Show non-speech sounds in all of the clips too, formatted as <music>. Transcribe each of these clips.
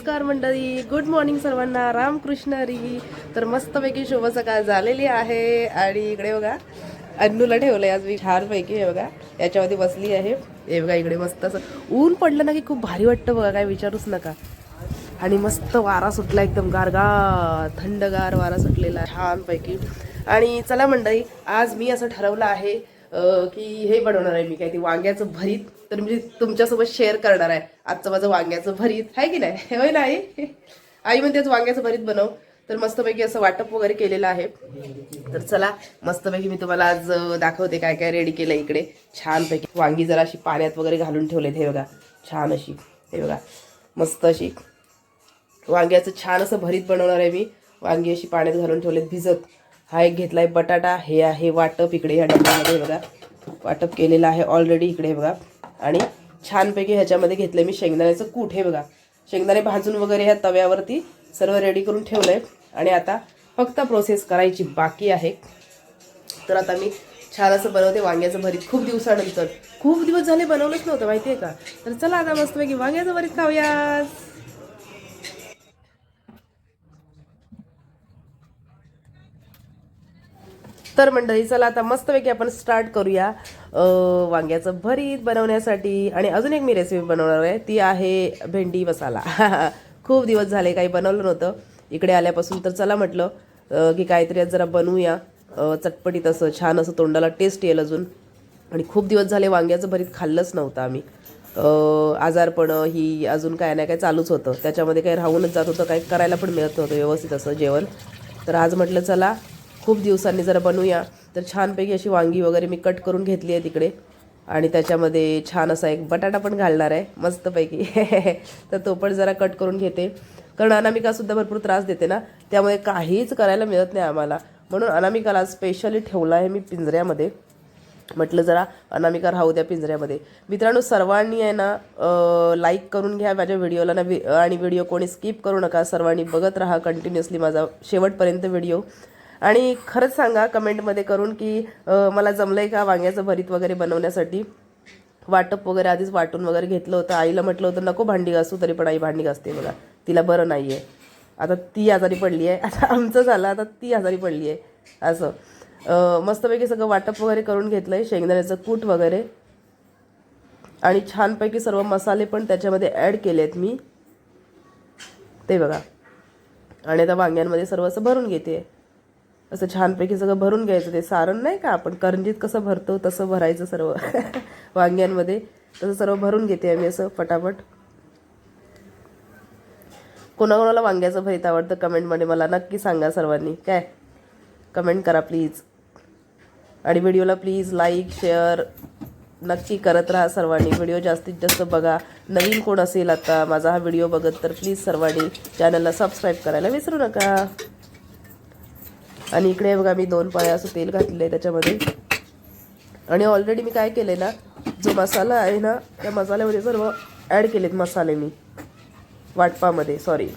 नमस्कार मंडळी. Good morning सर्वांना. रामकृष्ण हरी तर मस्तपैकी शुभ सकाळ झालेली आहे. आणि इकडे बघा अन्नूला ठेवलंय आज मी छानपैकी हे बघा. याच्यामध्ये बसली आहे. हे बघा इकडे मस्त असं ऊन पडलं ना की खूप भारी वाटतं बघा काय विचारूच नका. आणि मस्त वारा सुटला एकदम गारगार थंडगार वारा सुटलेला छानपैकी. आणि चला मंडळी आज मी असं ठरवलं आहे की हे बनवणार आहे मी काय ते वांग्याचं भरीत. तर मी तुमच्यासोबत शेअर करणार आहे. आजचं माझं वांग्याचं भरीत. आहे की नाही? <laughs> होय ना आई? आई म्हणते आज वांग्याचं भरीत बनव. तर मस्तपैकी असं वाटप वगैरे केलेलं आहे. तर चला मस्तपैकी मी तुम्हाला आज दाखवते काय काय रेडी केलं इकडे. छानपैकी. वांगी जरा अशी पाण्यात वगैरे घालून ठेवलेत हे बघा. छान अशी हे बघा. मस्त अशी. वांग्याचं छान असं भरीत बनवणार आहे मी. वांगी अशी पाण्यात घालून ठेवलेत भिजत. हा एक घेतलाय बटाटा. हे आहे वाटप इकडे ह्या डब्यामध्ये बघा. वाटप केलेलं आहे ऑलरेडी इकडे बघा. आणि छानपैकी ह्याच्यामध्ये घेतलं मी शेंगदाण्याचं कूट. हे बघा शेंगदाणे भाजून वगैरे ह्या तव्यावरती सर्व रेडी करून ठेवलं आहे आणि आता फक्त प्रोसेस करायची बाकी आहे. तर आता मी छान असं बनवते वांग्याचं भरीत. खूप दिवसानंतर. खूप दिवस झाले बनवलंच नव्हतं माहिती आहे का? तर चला आता मस्तपैकी वांग्याचं भरीत खाऊया तर मंडळी चला आता मस्तपैकी आपण स्टार्ट करूया. वांग्याचं भरीत बनवण्यासाठी. आणि अजून एक मी रेसिपी बनवणार आहे. ती आहे भेंडी मसाला. <laughs> खूप दिवस झाले काही बनवलं नव्हतं. इकडे आल्यापासून तर चला म्हटलं की काहीतरी आज जरा बनवूया. चटपटीत असं छान असं तोंडाला टेस्ट येईल अजून. आणि खूप दिवस झाले वांग्याचं भरीत खाल्लंच नव्हतं आम्ही. आजारपणं आजारपण ही अजून काय नाही काय चालूच होतं. त्याच्यामध्ये काही राहूनच जात होतं काही करायला पण मिळत नव्हतं व्यवस्थित असं जेवण. तर आज म्हटलं चला खूप दिवसांनी जरा बनवूया. तर छानपैकी अशी वांगी वगैरे मी कट करून घेतली आहे तिकडे. आणि त्याच्यामध्ये छान असा एक बटाटा पण घालणार आहे मस्तपैकी. <laughs> तर तो पण जरा कट करून घेते. कारण अनामिकासुद्धा भरपूर त्रास देते ना त्यामुळे काहीच करायला मिळत नाही आम्हाला. म्हणून अनामिकाला स्पेशली ठेवला आहे मी पिंजऱ्यामध्ये. म्हटलं जरा अनामिका राहू द्या पिंजऱ्यामध्ये. मित्रांनो सर्वांनी आहे ना लाईक करून घ्या माझ्या व्हिडिओला ना आणि व्हिडिओ कोणी स्किप करू नका. सर्वांनी बघत राहा कंटिन्युअसली माझा शेवटपर्यंत व्हिडिओ आणि खरंच सांगा कमेंटमध्ये करून की मला जमलं आहे का वांग्याचं भरीत वगैरे बनवण्यासाठी? वाटप वगैरे आधीच वाटून वगैरे घेतलं होतं. आईला म्हटलं होतं नको भांडी घासू तरी पण आई भांडी घासते बघा. तिला बरं नाही आहे आता ती आजारी पडली आहे. आता आमचं झालं आता ती आजारी पडली आहे. असं. मस्तपैकी सगळं वाटप वगैरे करून घेतलं आहे शेंगदाण्याचं कूट वगैरे. आणि छानपैकी सर्व मसाले पण त्याच्यामध्ये ॲड केले आहेत मी. ते बघा. आणि आता वांग्यांमध्ये सर्व असं भरून घेते. असं छानपैकी सगळं भरून घ्यायचं ते. सारण नाही का आपण? करंजीत कसं भरतो तसं भरायचं सर्व. <laughs> वांग्यांमध्ये तसं सर्व भरून घेते आम्ही असं फटाफट. कोणाकोणाला वांग्याचं भरीत आवडतं कमेंटमध्ये मला नक्की सांगा सर्वांनी. काय? कमेंट करा प्लीज. आणि व्हिडिओला प्लीज लाईक शेअर नक्की करत राहा सर्वांनी. व्हिडिओ जास्तीत जास्त बघा. नवीन कोण असेल आता माझा हा व्हिडिओ बघत तर प्लीज सर्वांनी चॅनलला सबस्क्राईब करायला विसरू नका. आणि इकडे बघा मी दोन पाया असं तेल घातलेलं आहे त्याच्यामध्ये. आणि ऑलरेडी मी काय केलं ना जो मसाला आहे ना त्या मसाल्यामध्ये सर्व ॲड केलेत मसाले मी. वाटपामध्ये सॉरी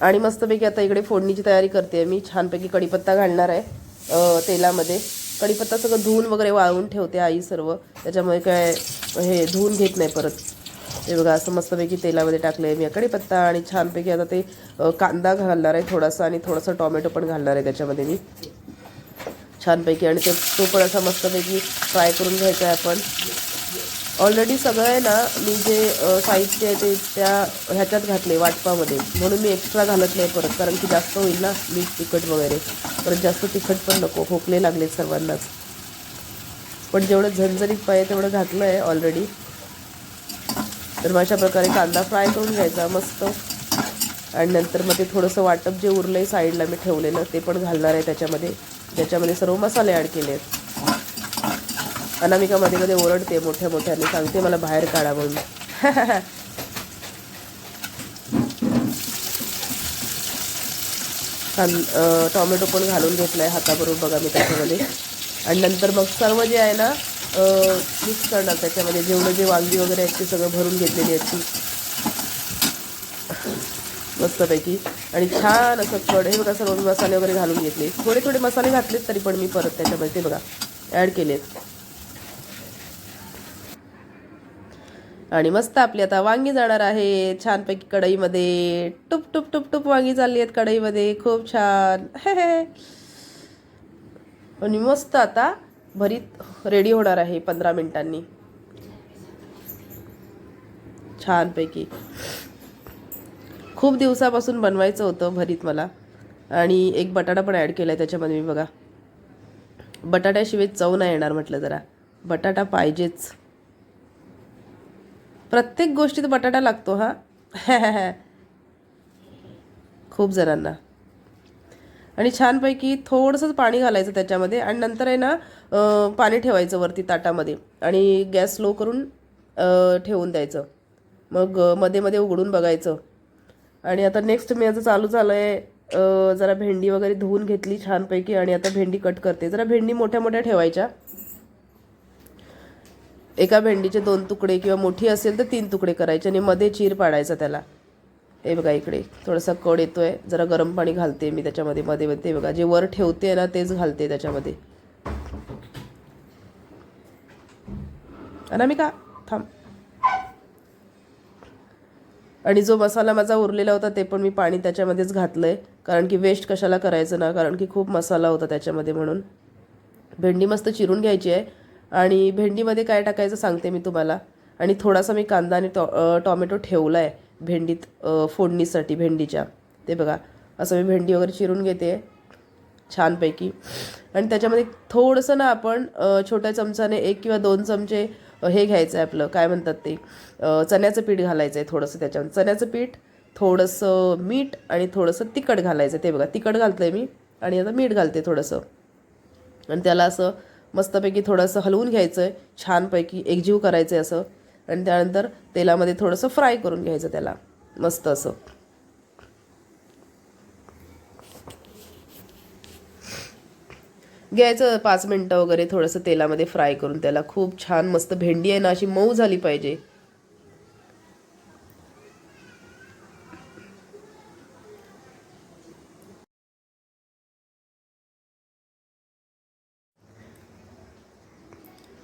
आणि मस्तपैकी आता इकडे फोडणीची तयारी करते मी. छानपैकी कढीपत्ता घालणार आहे तेलामध्ये. कढीपत्ता सगळं धुवून वगैरे वाळवून ठेवते आई सर्व. त्याच्यामुळे काय हे धुवून घेत नाही परत. हे बघा असं मस्तपैकी तेलामध्ये टाकलं आहे मी कढीपत्ता आणि छानपैकी आता ते कांदा घालणार आहे थोडासा आणि थोडासा टॉमॅटो पण घालणार आहे त्याच्यामध्ये मी. छानपैकी आणि ते तो पण असा मस्तपैकी फ्राय करून घ्यायचा आहे आपण. ऑलरेडी सगळं आहे ना मी जे साहित्य आहे ते त्या ह्याच्यात घातले वाटपामध्ये. म्हणून मी एक्स्ट्रा घालत नाही परत कारण की जास्त होईल ना मीठ तिखट वगैरे. परत जास्त तिखट पण नको खोकले लागले सर्वांनाच. पण जेवढं झणझणीत पाहिजे तेवढं घातलं आहे ऑलरेडी तर मग अशा प्रकारे कांदा फ्राय करून घ्यायचा मस्त. आणि नंतर मग ते थोडंसं वाटप जे उरलं आहे साईडला मी ठेवलेलं ते पण घालणार आहे त्याच्यामध्ये. त्याच्यामध्ये सर्व मसाले ॲड केले आहेत. अनामिका मध्ये मध्ये ओरडते मोठ्या मोठ्याने सांगते मला बाहेर काढा म्हणून. कां टॉमॅटो पण घालून घेतला आहे हाताबरोबर बघा मी त्याच्यामध्ये. आणि नंतर मग सर्व जे आहे ना मिक्स करणार त्याच्यामध्ये. जेवढं जे वांगी वगैरे आहेत ते सगळं भरून घेतलेली आहेत ती. मस्तपैकी. आणि छान असं कड हे बघा सर्व मी मसाले वगैरे घालून घेतले. थोडे थोडे मसाले घातलेत तरी पण मी परत त्याच्यामध्ये ते बघा ॲड केलेत. आणि मस्त आपली आता वांगी जाणार आहे. छानपैकी कढईमध्ये. टुप टुप टुप टुप वांगी चालली आहेत कढईमध्ये. खूप छान. <laughs> आणि मस्त आता भरीत रेडी होणार आहे पंधरा मिनिटांनी. छानपैकी. खूप दिवसापासून बनवायचं होतं भरीत मला. आणि एक बटाटा पण ॲड केला आहे त्याच्यामध्ये मी बघा. बटाट्याशिवाय चव नाही येणार म्हटलं जरा. बटाटा पाहिजेच. प्रत्येक गोष्टीत बटाटा लागतो हा. <laughs> खूप जणांना. आणि छानपैकी थोडंसं पाणी घालायचं त्याच्यामध्ये आणि नंतर आहे ना पाणी ठेवायचं वरती ताटामध्ये आणि गॅस स्लो करून ठेवून द्यायचं. मग मध्ये मध्ये उघडून बघायचं. आणि आता नेक्स्ट मी आता चालू झालं आहे जरा भेंडी वगैरे धुवून घेतली छानपैकी आणि आता भेंडी कट करते. जरा भेंडी मोठ्या मोठ्या ठेवायच्या. एका भेंडीचे दोन तुकडे किंवा मोठी असेल तर तीन तुकडे करायचे आणि मध्ये चीर पाडायचा त्याला. हे बघा इकडे थोडासा कड येतोय. जरा गरम पाणी घालते मी त्याच्यामध्ये मध्ये मध्ये. बघा जे वर ठेवते ना तेच घालते त्याच्यामध्ये. अनामिका थांब. आणि जो मसाला माझा उरलेला होता ते पण मी पाणी त्याच्यामध्येच घातलं आहे कारण की वेस्ट कशाला करायचं ना? कारण की खूप मसाला होता त्याच्यामध्ये म्हणून. भेंडी मस्त चिरून घ्यायची आहे. आणि भेंडीमध्ये काय टाकायचं सांगते मी तुम्हाला. आणि थोडासा मी कांदा आणि टॉ टॉमॅटो ठेवला आहे भेंडीत फोडणीसाठी भेंडीच्या. ते बघा असं मी भेंडी वगैरे चिरून घेते छानपैकी. आणि त्याच्यामध्ये थोडंसं ना आपण छोट्या चमचाने एक किंवा दोन चमचे हे घ्यायचं आहे आपलं काय म्हणतात ते चण्याचं पीठ घालायचं आहे थोडंसं त्याच्यामध्ये. चण्याचं पीठ थोडंसं मीठ आणि थोडंसं तिखट घालायचं आहे ते बघा तिखट घालतं आहे मी आणि आता मीठ घालते थोडंसं. आणि त्याला असं मस्तपैकी थोडंसं हलवून घ्यायचं आहे छानपैकी एकजीव करायचं आहे असं. आणि त्यानंतर तेलामध्ये थोडंसं फ्राय करून घ्यायचं त्याला. मस्त असं. घ्यायचं पाच मिनटं वगैरे थोडंसं तेलामध्ये फ्राय करून त्याला. खूप छान मस्त भेंडी आहे ना अशी मऊ झाली पाहिजे.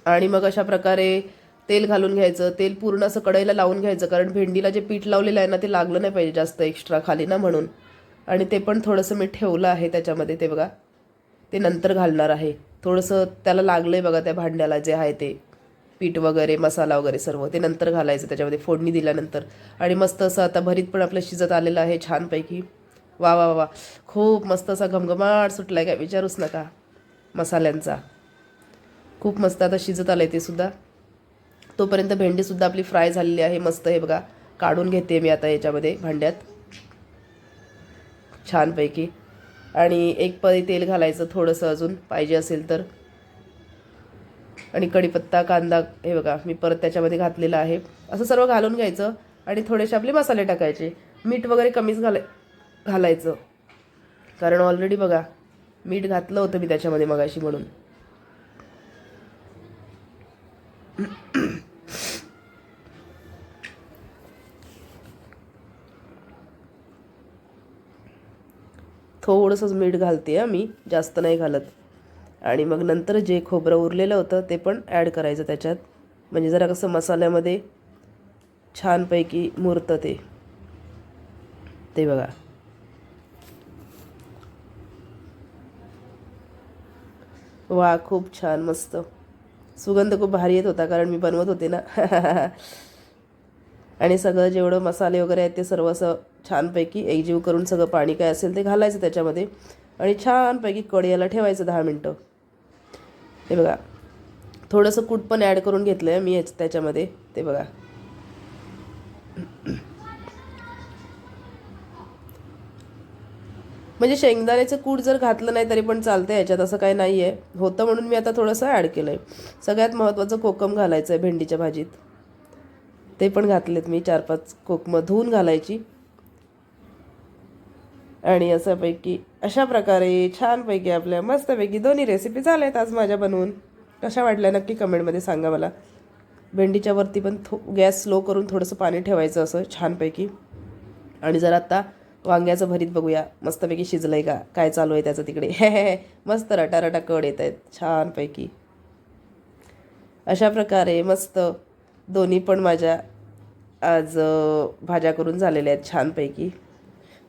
आणि मग अशा प्रकारे तेल घालून घ्यायचं तेल पूर्ण असं कढईला लावून घ्यायचं कारण भेंडीला जे पीठ लावलेलं आहे ना ते लागलं नाही पाहिजे जास्त एक्स्ट्रा खाली ना म्हणून. आणि ते पण थोडंसं मी ठेवलं आहे त्याच्यामध्ये ते बघा. ते नंतर घालणार आहे. थोडंसं त्याला लागलं आहे बघा त्या भांड्याला जे आहे ते. पीठ वगैरे मसाला वगैरे सर्व ते नंतर घालायचं त्याच्यामध्ये फोडणी दिल्यानंतर. आणि मस्त असं आता भरीत पण आपलं शिजत आलेलं आहे छानपैकी. वा वा वा वा. खूप मस्त असा घमघमाट सुटला आहे काय विचारूच नका मसाल्यांचा. खूप मस्त आता शिजत आलं आहे ते सुद्धा. तोपर्यंत भेंडीसुद्धा आपली फ्राय झालेली आहे. मस्त हे बघा. काढून घेते मी आता याच्यामध्ये भांड्यात. छानपैकी. आणि एक पळी तेल घालायचं थोडंसं अजून. पाहिजे असेल तर. आणि कढीपत्ता कांदा हे बघा. मी परत त्याच्यामध्ये घातलेलं आहे. असं सर्व घालून घ्यायचं. आणि थोडेसे आपले मसाले टाकायचे. मीठ वगैरे कमीच घालाय घालायचं. कारण ऑलरेडी बघा मीठ घातलं होतं मी त्याच्यामध्ये मगाशी म्हणून. थोडंसंच मीठ घालते आहे मी जास्त नाही घालत. आणि मग नंतर जे खोबरं उरलेलं होतं ते पण ॲड करायचं त्याच्यात. म्हणजे जरा कसं मसाल्यामध्ये छानपैकी मुरतं ते. ते बघा. वा खूप छान मस्त. सुगंध खूप भारी येत होता कारण मी बनवत होते ना. <laughs> आणि सगळं जेवढं मसाले वगैरे आहेत ते सर्व असं छानपैकी एकजीव करून सगळं पाणी काय असेल ते घालायचं त्याच्यामध्ये. आणि छानपैकी कढईला ठेवायचं दहा मिनटं. हे बघा. थोडंसं कूट पण ॲड करून घेतलं आहे मी त्याच्यामध्ये. ते बघा. म्हणजे शेंगदाण्याचं कूट जर घातलं नाही तरी पण चालतं याच्यात असं काही नाही आहे होतं म्हणून मी आता थोडंसं ॲड केलं आहे सगळ्यात महत्त्वाचं कोकम घालायचं आहे भेंडीच्या भाजीत. ते पण घातलेत मी चार पाच कोकमं धुवून घालायची. आणि असंपैकी अशा प्रकारे छानपैकी आपल्या मस्तपैकी दोन्ही रेसिपी झाल्या आहेत आज माझ्या बनवून. कशा वाटल्या नक्की कमेंटमध्ये सांगा मला. भेंडीच्या वरती पण थो गॅस स्लो करून थोडंसं पाणी ठेवायचं असं छानपैकी. आणि जर आत्ता वांग्याचं भरीत बघूया. मस्तपैकी शिजलं आहे का? काय चालू आहे त्याचं तिकडे? <laughs> हे हे मस्त रटा रटा कड येत आहेत. छानपैकी. अशा प्रकारे मस्त दोन्ही पण माझ्या आज भाज्या करून झालेल्या आहेत छानपैकी.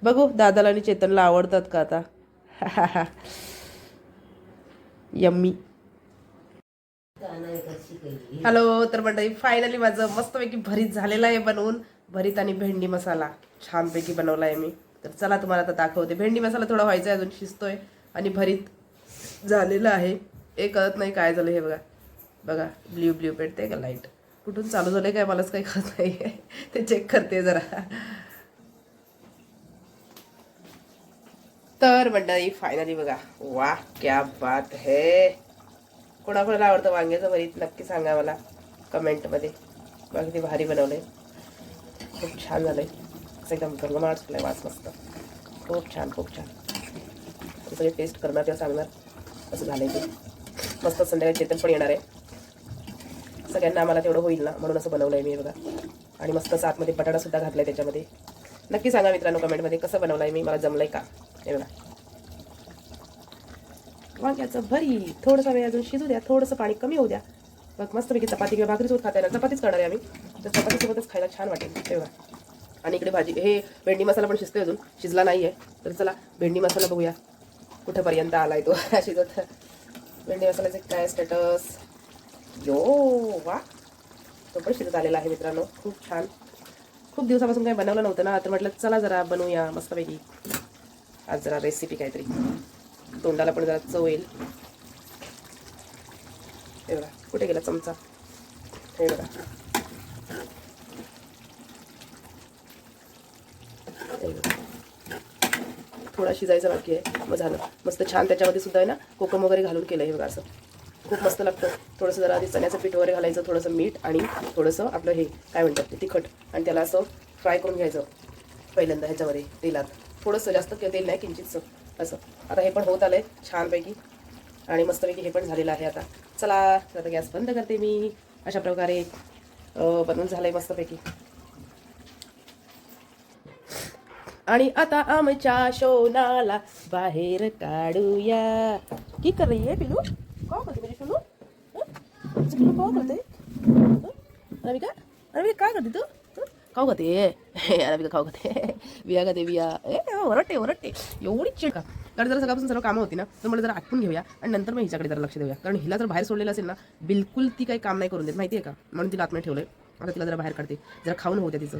बघू दादाला आणि चेतनला आवडतात का आता? यम्मी. हॅलो तर मंडळी फायनली माझं मस्तपैकी भरीत झालेलं आहे बनवून. भरीत आणि भेंडी मसाला. छानपैकी बनवला आहे मी. तर चला तुम्हाला आता दाखवते. भेंडी मसाला थोडा व्हायचा आहे अजून शिजतोय. आणि भरीत झालेलं आहे. हे कळत नाही काय झालं हे बघा. बघा ब्ल्यू ब्ल्यू पेटते का लाइट कुठून चालू झालंय काय मलाच काही कळत नाही ते चेक करते जरा. तर मंडळी फायनली बघा. वा क्या बात है. कोणाकोणाला आवडतं वांग्याचं भरीत नक्की सांगा मला कमेंटमध्ये. मग किती भारी बनवलंय. खूप छान झालंय. असं एकदम गरगमाट सुटलाय वास मस्त. खूप छान खूप छान. सगळे टेस्ट करणार किंवा सांगणार. असं झालंय ते. मस्त संध्याकाळी चेतन पण येणार आहे. सगळ्यांना आम्हाला तेवढं होईल ना म्हणून असं बनवलंय मी बघा. आणि मस्त आतमध्ये बटाटासुद्धा घातलाय त्याच्यामध्ये. नक्की सांगा मित्रांनो कमेंटमध्ये कसं बनवलं आहे मी मला जमलंय का? हे बघा वांग्याचं भरी थोडंसं वेळ अजून शिजू द्या थोडंसं पाणी कमी होऊ द्या. बघ मस्तपैकी चपाती किंवा भाकरीसोबत खाता येणार चपातीच करणार आहे आम्ही. तर चपातीसोबतच खायला छान वाटेल हे बघा आणि इकडे भाजी हे भेंडी मसाला पण शिजतोय अजून शिजला नाही आहे तर चला भेंडी मसाला बघूया कुठंपर्यंत आलाय तो. <laughs> शिजत भेंडी मसाल्याचे काय स्टेटस यो वा. तो पण शिजत आलेला आहे मित्रांनो खूप छान. खूप दिवसापासून काही बनवलं नव्हतं ना तर म्हटलं चला जरा बनवूया मस्तपैकी. आज जरा रेसिपी काहीतरी. तोंडाला पण जरा चव येईल. हे बघा कुठे गेला चमचा? हे बघा. थोडा शिजायचा बाकी आहे. मग झालं. मस्त छान त्याच्यामध्ये सुद्धा आहे ना कोकम वगैरे घालून केलं हे बघा असं. खूप मस्त लागतं. थोडंसं जरा आधी चण्याचं पीठ वगैरे घालायचं थोडंसं मीठ आणि थोडंसं आपलं हे काय म्हणतात ते तिखट. आणि त्याला असं फ्राय करून घ्यायचं पहिल्यांदा ह्याच्यामध्ये तेलात. थोडंसं जास्त के- तेल नाही किंचितचं. असं. आता हे पण होत आलंय छानपैकी. आणि मस्तपैकी हे पण झालेलं आहे आता. चला आता गॅस बंद करते मी. अशा प्रकारे बनवून झालं झालंय मस्तपैकी. आणि आता आमच्या शोनाला बाहेर काढूया. की कर रही है पिलू? काय करते मेरी पिलू? पिलू काय करते? अरे का अरे काय करते तू? खाऊ का ते रविका खाऊ का ते बिया खाते बिया ए ओरडते ओरडते एवढी चिड का कारण जरा सकाळपासून सर्व कामं होती ना तर मला जरा आटपून घेऊया आणि नंतर मग हिच्याकडे जरा लक्ष देऊया कारण हिला जर बाहेर सोडलेलं असेल ना बिलकुल ती काही काम नाही करून देत माहिती आहे का म्हणून तिला आतमध्ये ठेवलंय आता तिला जरा बाहेर काढते जरा खाऊन होत्या तिचं